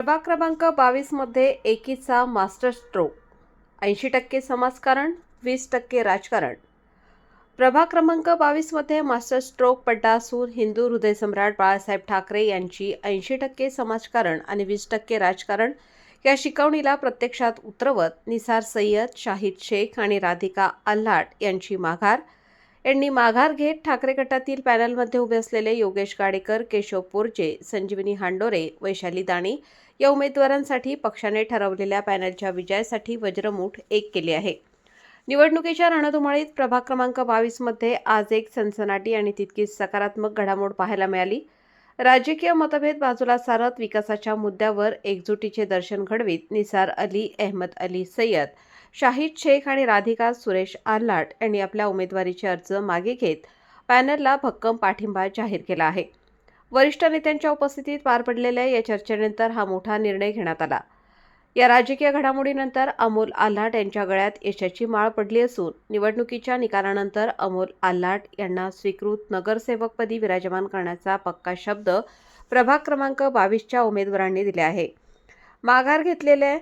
प्रभाग क्रमांक बावीसमध्ये एकीचा मास्टर स्ट्रोक. ऐंशी टक्के समाजकारण वीस टक्के राजकारण. प्रभाग क्रमांक बावीसमध्ये मास्टर स्ट्रोक पडला असून हिंदू हृदयसम्राट बाळासाहेब ठाकरे यांची ऐंशी टक्के समाजकारण आणि वीस टक्के राजकारण या शिकवणीला प्रत्यक्षात उतरवत निसार सय्यद शाहिद शेख आणि राधिका आल्हाट यांची माघार यांनी माघार घेत ठाकरे गटातील पॅनलमध्ये उभे असलेले योगेश गाडेकर केशव पोरजे संजीवनी हांडोरे वैशाली दाणी या उमेदवारांसाठी पक्षाने ठरवलेल्या पॅनलच्या विजयासाठी वज्रमूठ एक केली आहे. निवडणुकीच्या रणधुमाळीत प्रभाग क्रमांक बावीसमध्ये आज एक सनसनाटी आणि तितकीच सकारात्मक घडामोड पाहायला मिळाली. राजकीय मतभेद बाजूला सारत विकासाच्या मुद्द्यावर एकजुटीचे दर्शन घडवीत निसार अली अहमद अली सय्यद शाहिद शेख आणि राधिका सुरेश आल्हाट यांनी आपल्या उमेदवारीचे अर्ज मागे घेत पॅनलला भक्कम पाठिंबा जाहीर केला आहे. वरिष्ठ नेत्यांच्या उपस्थितीत पार पडलेल्या या चर्चेनंतर हा मोठा निर्णय घेण्यात आला. या राजकीय घडामोडीनंतर अमोल आल्हाट यांच्या गळ्यात यशाची माळ पडली असून निवडणुकीच्या निकालानंतर अमोल आल्हाट यांना स्वीकृत नगरसेवकपदी विराजमान करण्याचा पक्का शब्द प्रभाग क्रमांक बावीसच्या उमेदवारांनी दिले आहे. माघार घेतलेल्या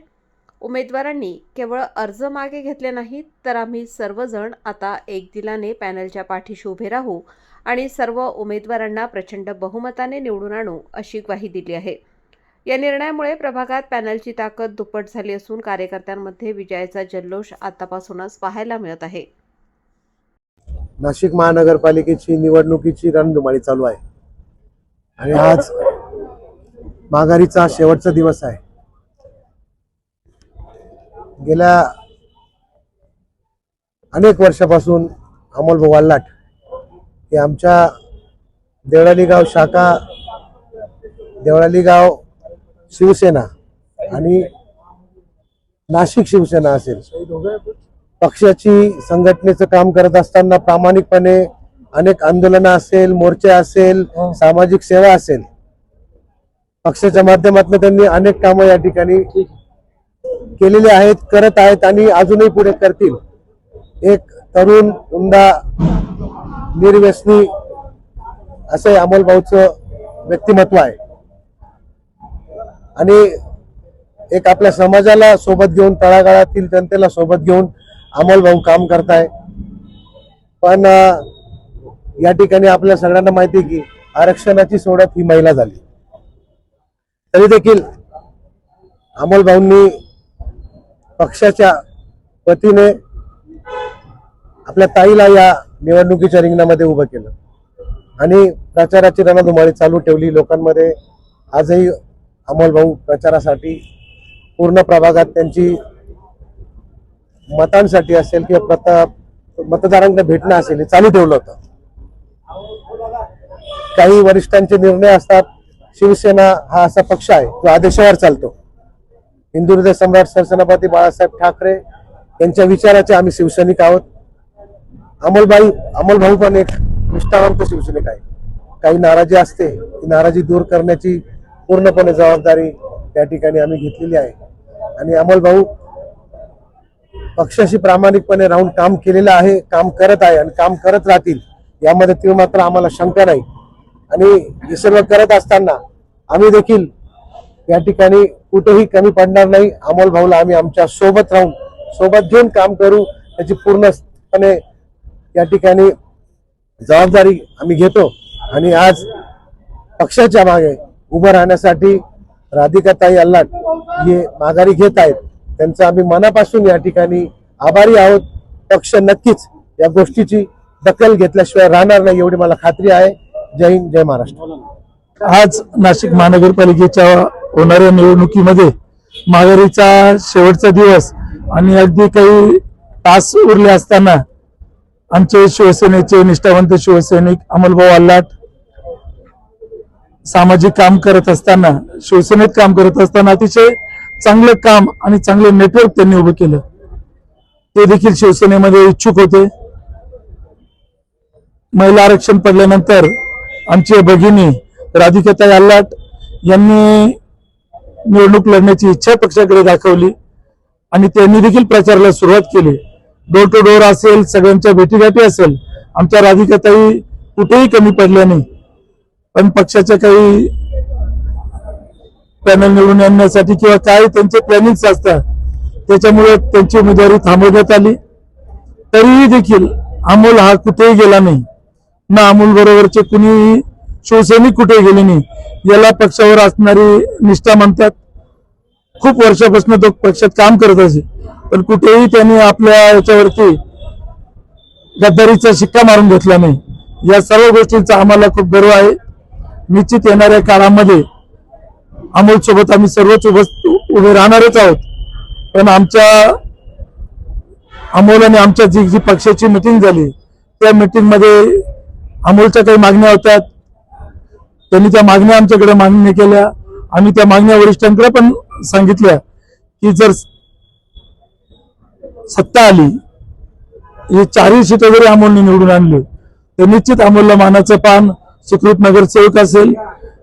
उमेदवारांनी केवळ अर्ज मागे घेतले नाहीत तर आम्ही सर्वजण आता एक दिलाने पॅनलच्या पाठीशी उभे राहू आणि सर्व उमेदवारांना प्रचंड बहुमताने निवडून आणू अशी ग्वाही दिली आहे. या निर्णयामुळे प्रभागात पॅनलची ताकद दुप्पट झाली असून कार्यकर्त्यांमध्ये विजयाचा जल्लोष आतापासूनच पाहायला मिळत आहे. नाशिक महानगरपालिकेची निवडणुकीची रणधुमाळी चालू आहे. आणि आज माघारीचा शेवटचा दिवस आहे. गेल्या अनेक वर्षापासून अमोल भाऊ वाल्लाट हे आमच्या देवळाली गाव शाखा देवळाली गाव शिवसेना आणि नाशिक शिवसेना असेल. पक्षाची संघटनेचं काम करत असताना प्रामाणिकपणे अनेक आंदोलनं असेल मोर्चे असेल सामाजिक सेवा असेल. पक्षाच्या माध्यमातून त्यांनी अनेक कामं या ठिकाणी केलेली आहेत करत आहेत आणि अजूनही पुढे करतील. एक तरुण उमदा निर्व्यसनी असं अमोल भाऊचं व्यक्तिमत्व आहे. आणि एक आपल्या समाजाला सोबत घेऊन तळागाळातील जनतेला सोबत घेऊन अमोल भाऊ काम करताय. पण या ठिकाणी आपल्या सगळ्यांना माहिती आहे की आरक्षणाची सोडत ही महिला झाली. तरी देखील अमोल भाऊंनी पक्षाच्या वतीने आपल्या ताईला या निवडणुकीच्या रिंगणामध्ये उभं केलं. आणि प्रचाराची रणधुमाळी चालू ठेवली लोकांमध्ये. आजही अमोल भाऊ प्रचारासाठी पूर्ण प्रभागात त्यांची मतांसाठी असेल किंवा प्रता मतदारांकडे भेटणं असेल हे चालू ठेवलं होतं. काही वरिष्ठांचे निर्णय असतात शिवसेना हा असा पक्ष आहे जो आदेशावर चालतो. हिंदू हृदय सम्राट सरसेनापती बाळासाहेब ठाकरे यांच्या विचाराचे आम्ही शिवसैनिक आहोत. अमोलबाई अमोलभाऊ पण एक निष्ठावंत शिवसैनिक आहे काही नाराजी असते ती नाराजी दूर करण्याची पूर्णपणे जबाबदारी त्या ठिकाणी आम्ही घेतलेली आहे. आणि अमोल भाऊ पक्षाशी प्रामाणिकपणे राहून काम केलेलं आहे काम करत आहे आणि काम करत राहतील यामध्ये ती मात्र आम्हाला शंका नाही. आणि हे सर्व करत असताना आम्ही देखील या ठिकाणी कुठेही कमी पडणार नाही. अमोल भाऊला आम्ही आमच्यासोबत राहून सोबत घेऊन काम करू त्याची पूर्णपणे या ठिकाणी जबाबदारी आम्ही घेतो. आणि आज पक्षाच्या मागे उभं राहण्यासाठी राधिकाताई अल्लाट हे माघारी घेत आहेत. त्यांचं आम्ही मनापासून या ठिकाणी आभारी आहोत. पक्ष नक्कीच या गोष्टीची दखल घेतल्याशिवाय राहणार नाही एवढी मला खात्री आहे. जय हिंद जय महाराष्ट्र. आज नाशिक महानगरपालिकेच्या होणाऱ्या निवडणुकीमध्ये माघारीचा शेवटचा दिवस आणि अगदी काही तास उरले असताना आमचे शिवसेनेचे निष्ठावंत शिवसैनिक अमलभाऊ अल्लाट सामाजिक काम करत असताना शिवसेनेत काम करत असताना अतिशय चांगलं काम आणि चांगलं नेटवर्क त्यांनी उभं केलं. ते देखील शिवसेनेमध्ये इच्छुक होते. महिला आरक्षण पडल्यानंतर आमची भगिनी राधिकाताई आल्लाट यांनी निवडणूक लढण्याची इच्छा पक्षाकडे दाखवली आणि त्यांनी देखील प्रचाराला सुरुवात केली. डोर टू डोर असेल सगळ्यांच्या भेटीगाठी असेल आमच्या राधिकाताई कुठेही कमी पडल्या नाही. पण पक्षाच्या काही पॅनल निवडून आणण्यासाठी किंवा काय त्यांचे प्लॅनिंग्स असतात त्याच्यामुळे त्यांची उमेदवारी थांबवण्यात आली. तरीही देखील अमोल हा कुठेही गेला नाही. ना अमोल बरोबरचे कुणीही शिवसैनिक कुठे गेले नाही. याला पक्षावर असणारी निष्ठा म्हणतात खूप वर्षापासून तो पक्षात काम करत असे. पण कुठेही त्यांनी आपल्या याच्यावरती गद्दारीचा शिक्का मारून घेतला नाही. या सर्व गोष्टींचा आम्हाला खूप गर्व आहे. निश्चित येणाऱ्या काळामध्ये अमोल सोबत आम्ही सर्वच उभे राहणारच आहोत. पण आमच्या अमोल आणि आमच्या जी जी पक्षाची मिटिंग झाली त्या मिटिंगमध्ये अमोलच्या काही मागण्या होत्या. त्यांनी त्या मागण्या आमच्याकडे मान्य केल्या. आम्ही त्या मागण्या वरिष्ठांकडे पण सांगितल्या की जर सत्ता आली हे चारही सीटं जरी अमोलने निवडून आणले तर निश्चित अमोलला मानाचं पान सुकृत नगरसेवक असेल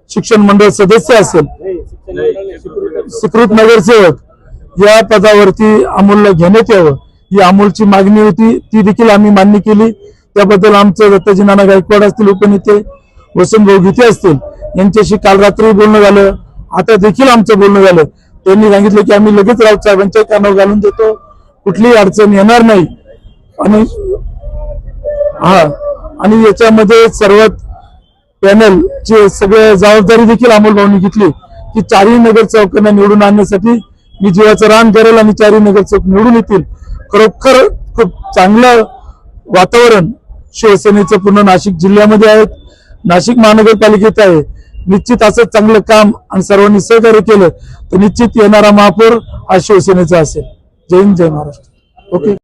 शिक्षण मंडळ सदस्य असेल सुकृत नगरसेवक या पदावरती अमोलला घेण्यात यावं. ही अमोलची मागणी होती ती देखील आम्ही मान्य केली. त्याबद्दल आमचं दत्ताजी नाना गायकवाड असतील उपनेते वसंतभाऊ गीते असतील यांच्याशी काल रात्री बोलणं झालं. आता देखील आमचं बोलणं झालं. त्यांनी सांगितलं की आम्ही लगेच राऊत साहेबांच्या कानावर घालून देतो. कुठलीही अडचण येणार नाही. आणि हा आणि याच्यामध्ये सर्वात पॅनलची सगळे जबाबदारी देखील अमोल घेतली की चारही नगर चौकांना निवडून आणण्यासाठी मी जीवाचं रान करेल आणि चारही नगर चौक निवडून येतील. खरोखर खूप चांगलं वातावरण शिवसेनेचं पूर्ण नाशिक जिल्ह्यामध्ये आहे. नाशिक महानगरपालिकेत आहे. निश्चित असं चांगलं काम आणि सर्वांनी सहकार्य केलं तर निश्चित येणारा महापौर हा शिवसेनेचा असेल. जय हिंद जय महाराष्ट्र. ओके.